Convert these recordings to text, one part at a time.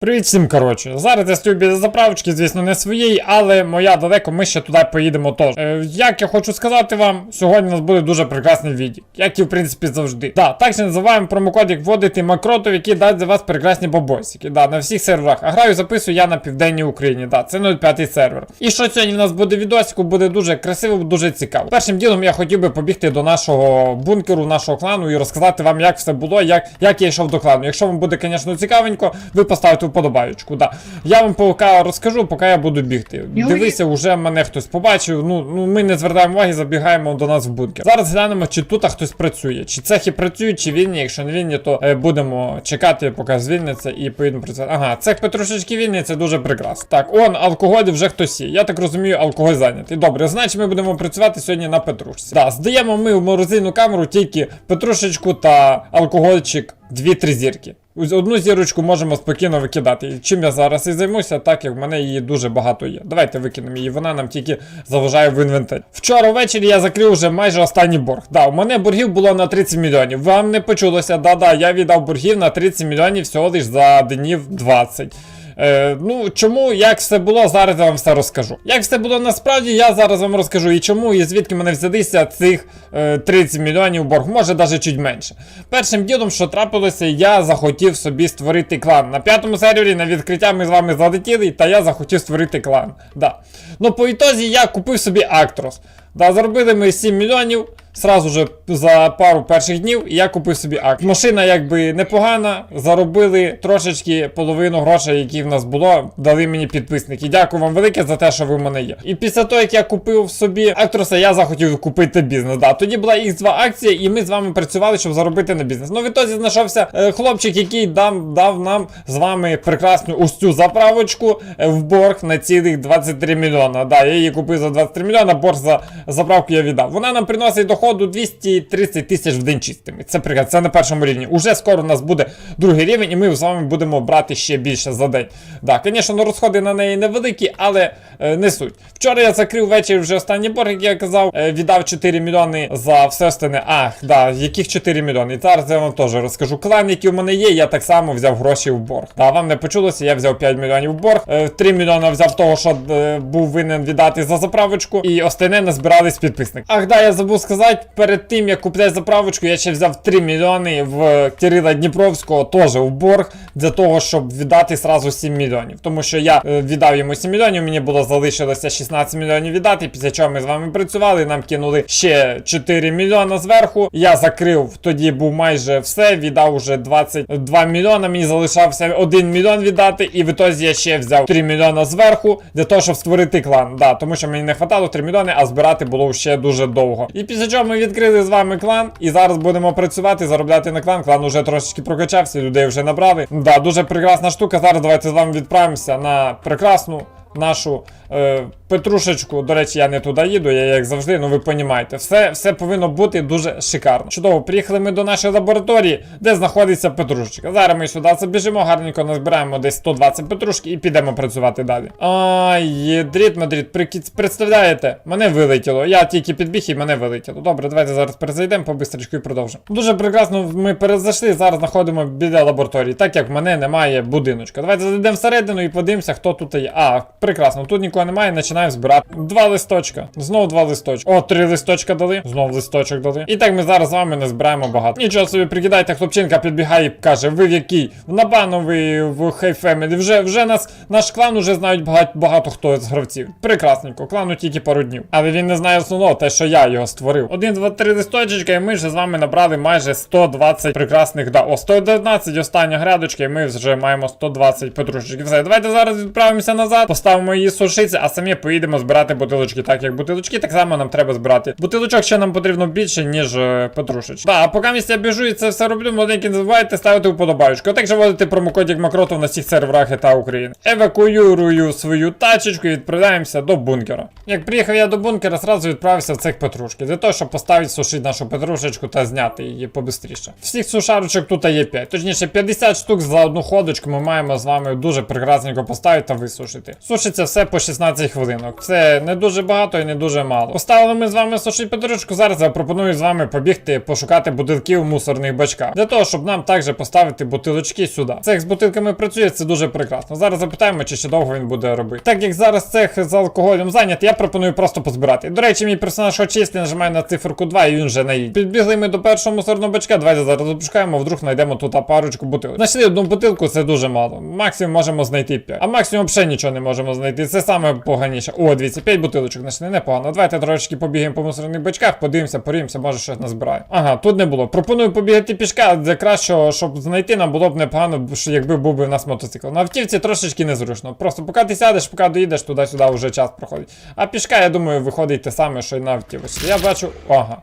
Привіт всім, коротше. Зараз я стою біля заправочки, звісно, не своєї, але моя далеко, ми ще туди поїдемо теж. Е, як я хочу сказати вам, сьогодні у нас буде дуже прекрасний відео, як і в принципі завжди. Да, так ще називаємо промокодик вводити макротов, який дасть за вас прекрасні бабосики. Да, на всіх серверах. А граю записую я на південній Україні. Да, це 05 сервер. І що сьогодні в нас буде відосику, буде дуже красиво, дуже цікаво. Першим ділом я хотів би побігти до нашого бункеру, нашого клану і розказати вам, як все було, як, як я йшов до клану. Якщо вам буде, звісно, цікавенько, ви поставите вподобаючку. Да. Я вам поки розкажу, поки я буду бігти. Дивися, вже мене хтось побачив. Ну, ну ми не звертаємо уваги, забігаємо до нас в бункер. Зараз глянемо, чи тут хтось працює, чи цехи працюють, чи вільні. Якщо не вільні, то е, будемо чекати, поки звільниться, і поїдемо працювати. Ага, цех Петрушечки вільний, це дуже прекрасно. Так, он, алкоголь вже хтось є. Я так розумію, алкоголь зайнятий. Добре, значить ми будемо працювати сьогодні на Петрушці. Так, здаємо ми в морозильну камеру тільки Петрушечку та алкогольчик, дві-три зірки. Одну зірочку можемо спокійно викидати. Чим я зараз і займуся, так як в мене її дуже багато є. Давайте викинемо її, вона нам тільки заважає в інвентарі. Вчора ввечері я закрив вже майже останній борг. Да, у мене боргів було на 30 мільйонів. Вам не почулося, да-да, я віддав боргів на 30 мільйонів всього лиш за днів 20. Е, ну, чому, як все було, зараз я вам все розкажу. Як все було насправді, я зараз вам розкажу і чому, і звідки мене взялися цих е, 30 мільйонів борг, може навіть чуть менше. Першим ділом, що трапилося, я захотів собі створити клан. На п'ятому сервері на відкриття ми з вами залетіли, та я захотів створити клан. Да. Ну, по ітозі я купив собі Актрос. Да, заробили ми 7 мільйонів. Сразу же за пару перших днів я купив собі акт. Машина якби непогана, заробили трошечки половину грошей, які в нас було, дали мені підписники. Дякую вам велике за те, що ви в мене є. І після того, як я купив собі Актроса, я захотів купити бізнес. Да, тоді була X2 акція, і ми з вами працювали, щоб заробити на бізнес. Ну, в ітозі знайшовся е, хлопчик, який дав, дав нам з вами прекрасну ось цю заправочку е, в борг на цілих 23 мільйона. Да, я її купив за 23 мільйона, борг за заправку я віддав. Вона нам приносить доходу 230 тисяч в день чистими. Це приклад, це на першому рівні. Уже скоро у нас буде другий рівень, і ми з вами будемо брати ще більше за день. Да, звісно, розходи на неї невеликі, але е, не суть. Вчора я закрив ввечері вже останній борг, як я казав, е, віддав 4 мільйони за все остальне. Ах, да, яких 4 мільйони. І зараз я вам теж розкажу. Клан, який у мене є, я так само взяв гроші в борг. Да, вам не почулося, я взяв 5 мільйонів в борг, е, 3 мільйони взяв того, що е, був винен віддати за заправочку, і остальне назбирались підписник. Ах, да, я забув сказати, перед тим як купляти заправочку, я ще взяв 3 мільйони в Кирила Дніпровського теж в борг для того, щоб віддати сразу 7 мільйонів. Тому що я е, віддав йому 7 мільйонів, мені було залишилося 16 мільйонів віддати. Після чого ми з вами працювали, нам кинули ще 4 мільйона зверху. Я закрив, тоді був майже все, віддав уже 22 мільйона. Мені залишався 1 мільйон віддати, і в ітозі я ще взяв 3 мільйона зверху для того, щоб створити клан. Да, тому що мені не хватало 3 мільйони, а збирати було ще дуже довго. І після чого ми відкрили з вами клан, і зараз будемо працювати, заробляти на клан. Клан уже трошечки прокачався, людей вже набрали. Да, дуже прекрасна штука. Зараз давайте з вами відправимося на прекрасну нашу е, Петрушечку. До речі, я не туди їду, я як завжди, ну ви понімаєте. Все, все повинно бути дуже шикарно. Чудово, приїхали ми до нашої лабораторії, де знаходиться Петрушечка. Зараз ми сюди забіжимо, гарненько назбираємо десь 120 петрушки і підемо працювати далі. Ай, дріт прикид- представляєте, мене вилетіло. Я тільки підбіг і мене вилетіло. Добре, давайте зараз перезайдемо побистрічку і продовжимо. Дуже прекрасно ми перезайшли, зараз знаходимо біля лабораторії, так як в мене немає будиночка. Давайте зайдемо всередину і подивимося, хто тут є. А, прекрасно, тут нікого немає, починаємо збирати. Два листочка. Знову два листочка. О, три листочка дали. Знову листочок дали. І так ми зараз з вами не збираємо багато. Нічого собі прикидайте, хлопчинка підбігає і каже: ви в який? В Набану ви в Family. Вже вже нас наш клан уже знають багато, багато хто з гравців. Прекрасненько, клану тільки пару днів. Але він не знає основного, те, що я його створив. Один, два, три листочечка, і ми вже з вами набрали майже 120 прекрасних. Да, о, 119 остання грядочка, і ми вже маємо 120 петрушечки. Все, давайте зараз відправимося назад, поставимо її сушитися, а самі поїдемо збирати бутилочки. Так як бутилочки, так само нам треба збирати. Бутилочок ще нам потрібно більше, ніж е, петрушечок. Да, а поки я біжу і це все роблю, молоденькі не забувайте ставити вподобайку. Також вводити промокодик Макротов на всіх серверах та України. Евакуюрую свою тачечку і відправляємося до бункера. Як приїхав я до бункера, зразу відправився в цех петрушки, для того, щоб поставити сушити нашу петрушечку та зняти її побистріше. Всіх сушарочок тут є 5. Точніше, 50 штук за одну ходочку ми маємо з вами дуже прекрасненько поставити та висушити. Сушиться все по 16 хвилинок. Це не дуже багато і не дуже мало. Поставили ми з вами сушить петрушку. Зараз я пропоную з вами побігти пошукати бутилки в мусорних бачках. Для того, щоб нам також поставити бутилочки сюди. Цех з бутилками працює, це дуже прекрасно. Зараз запитаємо, чи ще довго він буде робити. Так як зараз цех з алкоголем зайнятий, я пропоную просто позбирати. До речі, мій персонаж очисти, нажимає на циферку 2 і він вже наїде. Підбігли ми до першого мусорного бачка. Давайте зараз запускаємо, вдруг знайдемо тут парочку бутилок. Знайшли одну бутилку, це дуже мало. Максимум можемо знайти 5. А максимум взагалі нічого не можемо знайти. Це саме поганіше. О, дивіться, 5 бутилочок знайшли, непогано. Давайте трошечки побігаємо по мусорних бачках, подивимося, поріємося, може щось назбирає. Ага, тут не було. Пропоную побігати пішка, для кращого, щоб знайти нам було б непогано, якби був би в нас мотоцикл. На автівці трошечки незручно. Просто поки ти сядеш, поки доїдеш туди-сюди, вже час проходить. А пішка, я думаю, виходить те саме, що й на автівці. Я бачу. Ага.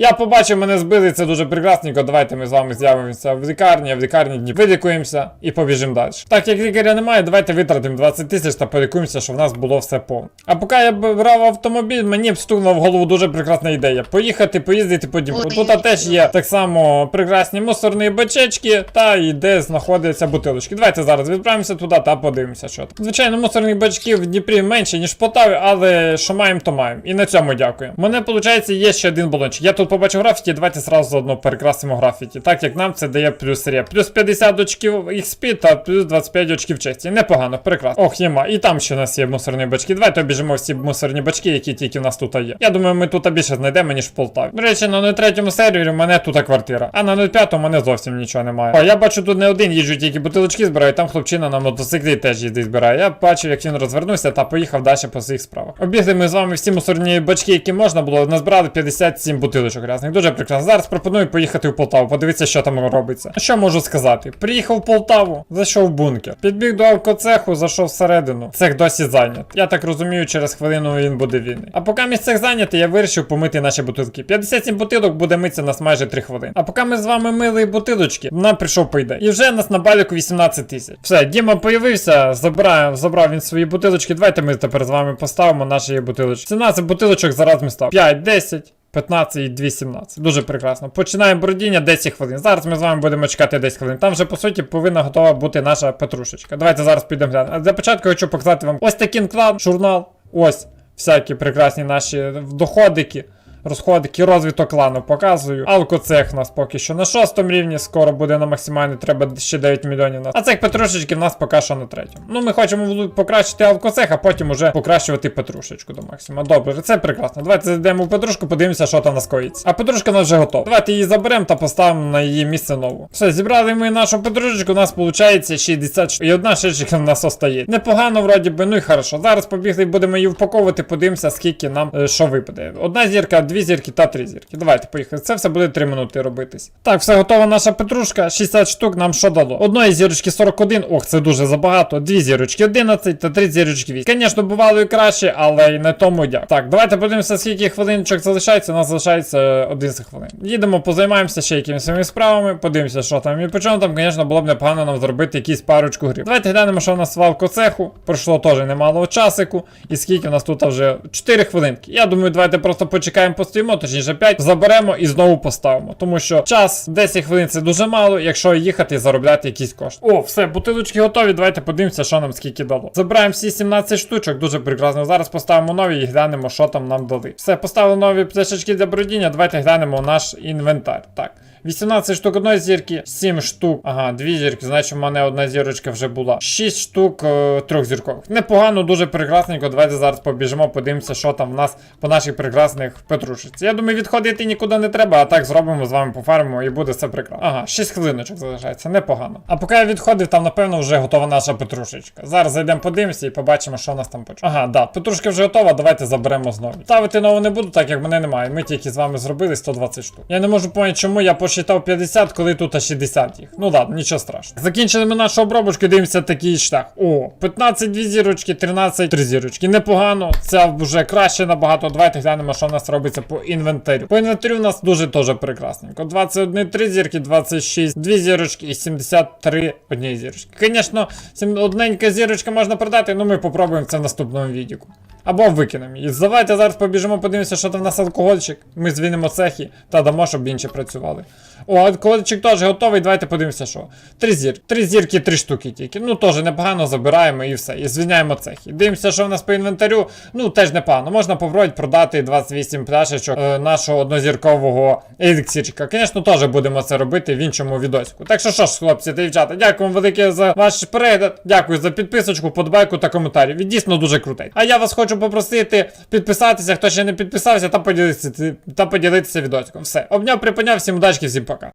Я побачив, мене збили, це дуже прекрасненько. Давайте ми з вами з'явимося в лікарні, в лікарні дні видикуємося і побіжимо далі. Так як лікаря немає, давайте витратимо 20 тисяч та полікуємося, щоб в нас було все повно. А поки я брав автомобіль, мені б стукнула в голову дуже прекрасна ідея. Поїхати, поїздити по Дніпру. Тут теж є так само прекрасні мусорні бачечки, та і де знаходяться бутилочки. Давайте зараз відправимося туди та подивимося, що там. Звичайно, мусорних бачків в Дніпрі менше, ніж в Полтаві, але що маємо, то маємо. І на цьому дякую. Мене, виходить, є ще один балончик. Я тут побачив графіті, давайте зразу заодно перекрасимо графіті. Так як нам це дає плюс рє. Плюс 50 очків XP та плюс 25 очків честі. Непогано, прекрасно. Ох, єма. І там ще у нас є мусорні бачки. Давайте обіжимо всі мусорні бачки, які тільки в нас тут є. Я думаю, ми тут більше знайдемо, ніж в Полтаві. До речі, на 03 сервері в мене тут квартира. А на 05 у мене зовсім нічого немає. О, я бачу, тут не один їжджу, тільки бутилочки збираю, там хлопчина на мотоциклі теж їздить збирає. Я бачив, як він розвернувся та поїхав далі по своїх справах. Обігли ми з вами всі мусорні бачки, які можна було. Назбирали 57 бутилочок різних. Дуже прекрасно. Зараз пропоную поїхати в Полтаву, подивитися, що там робиться. Що можу сказати? Приїхав в Полтаву, зайшов в бункер. Підбіг до алкоцеху, зайшов всередину. Цех досі зайнят. Я так розумію, через хвилину він буде вільний. А поки місць цех зайнятий, я вирішив помити наші бутилки. 57 бутилок буде митися нас майже 3 хвилини. А поки ми з вами мили бутилочки, нам прийшов пойде. І вже нас на баліку 18 тисяч. Все, Діма появився, забирає, забрав він свої бутилочки. Давайте ми тепер з вами поставимо наші бутилочки. Ціна цих бутилочок зараз ми став 5, 10. 15 і 2, 17. Дуже прекрасно. Починаємо бродіння 10 хвилин. Зараз ми з вами будемо чекати 10 хвилин. Там вже по суті повинна готова бути наша петрушечка. Давайте зараз підемо глянемо. Для початку хочу показати вам ось такий клан, журнал. Ось всякі прекрасні наші доходики. Розходики, розвиток клану показую. Алкоцех у нас поки що на шостому рівні, скоро буде на максимальний, треба ще 9 мільйонів. на- А цех петрушечки в нас поки що на третьому. Ну ми хочемо покращити алкоцех, а потім уже покращувати петрушечку до максимуму. Добре, це прекрасно. Давайте зайдемо в петрушку, подивимося, що там наскоїться. А петрушка у нас вже готова. Давайте її заберемо та поставимо на її місце нову. Все, зібрали ми нашу петрушечку, у нас виходить 60. І одна шишечка в нас остає. Непогано, вроді би, ну і хорошо. Зараз побігли, будемо її впаковувати, подивимося, скільки нам е, що випаде. Одна зірка, дві зірки та три зірки. Давайте, поїхали. Це все буде 3 минути робитись. Так, все готова наша петрушка. 60 штук нам що дало? Одної зірочки 41. Ох, це дуже забагато. Дві зірочки 11 та три зірочки 8. Звісно, бувало і краще, але й на тому дякую. Так, давайте подивимося, скільки хвилиночок залишається. У нас залишається 11 хвилин. Їдемо, позаймаємося ще якимись своїми справами, подивимося, що там. І по чому там, звісно, було б непогано нам зробити якісь парочку грів. Давайте глянемо, що у нас в алкоцеху. Пройшло теж немало часику. І скільки у нас тут вже 4 хвилинки. Я думаю, давайте просто почекаємо, постоїмо, точніше 5, заберемо і знову поставимо. Тому що час 10 хвилин це дуже мало, якщо їхати і заробляти якісь кошти. О, все, бутилочки готові. Давайте подивимося, що нам скільки дало. Забираємо всі 17 штучок, дуже прекрасно. Зараз поставимо нові і глянемо, що там нам дали. Все, поставили нові пташечки для бродіння. Давайте глянемо наш інвентар. Так. 18 штук одної зірки, 7 штук, ага, дві зірки, значить, у мене одна зірочка вже була. 6 штук е, трьохзіркових. Непогано, дуже прекрасненько. Давайте зараз побіжимо, подивимося, що там в нас по наших прекрасних петрушиці. Я думаю, відходити нікуди не треба, а так зробимо з вами пофармимо і буде все прекрасно. Ага, 6 хвилиночок залишається, непогано. А поки я відходив, там напевно вже готова наша петрушечка. Зараз зайдемо, подивимося і побачимо, що у нас там почне. Ага, да, петрушка вже готова, давайте заберемо знову. Ставити нову не буду, так як мене немає. Ми тільки з вами зробили 120 штук. Я не можу поняти, чому я посчитав 50, коли тут 60 їх. Ну ладно, нічого страшного. Закінчили ми нашу обробочку, дивимося такий шлях. О, 15 дві зірочки, 13 три зірочки. Непогано. Це вже краще набагато. Давайте глянемо, що в нас робиться по інвентарю. По інвентарю у нас дуже теж прекрасненько. 21 три зірки, 26 дві зірочки і 73 однієї зірочки. Звісно, одненька зірочка можна продати, але ми попробуємо це в наступному відео. Або викинемо її. Давайте зараз побіжимо, подивимося, що там в нас алкогольчик. Ми звільнимо цехи та дамо, щоб інші працювали. О, алкогольчик теж готовий. Давайте подивимося, що. Три зірки. Три зірки, три штуки тільки. Ну теж непогано забираємо і все. І звільняємо цехи. Дивимося, що в нас по інвентарю. Ну теж непогано. Можна попробувати продати 28 пляшечок е, нашого однозіркового еліксірчика. Звісно, теж будемо це робити в іншому відосику. Так що що ж, хлопці та дівчата, дякую вам велике за ваш перегляд. Дякую за підписочку, подбайку та коментарі. Він дійсно дуже крутий. А я вас хочу попросити підписатися, хто ще не підписався, та поділитися та поділитися відосиком. Все, обняв, припиняв, всім удачки, всім пока.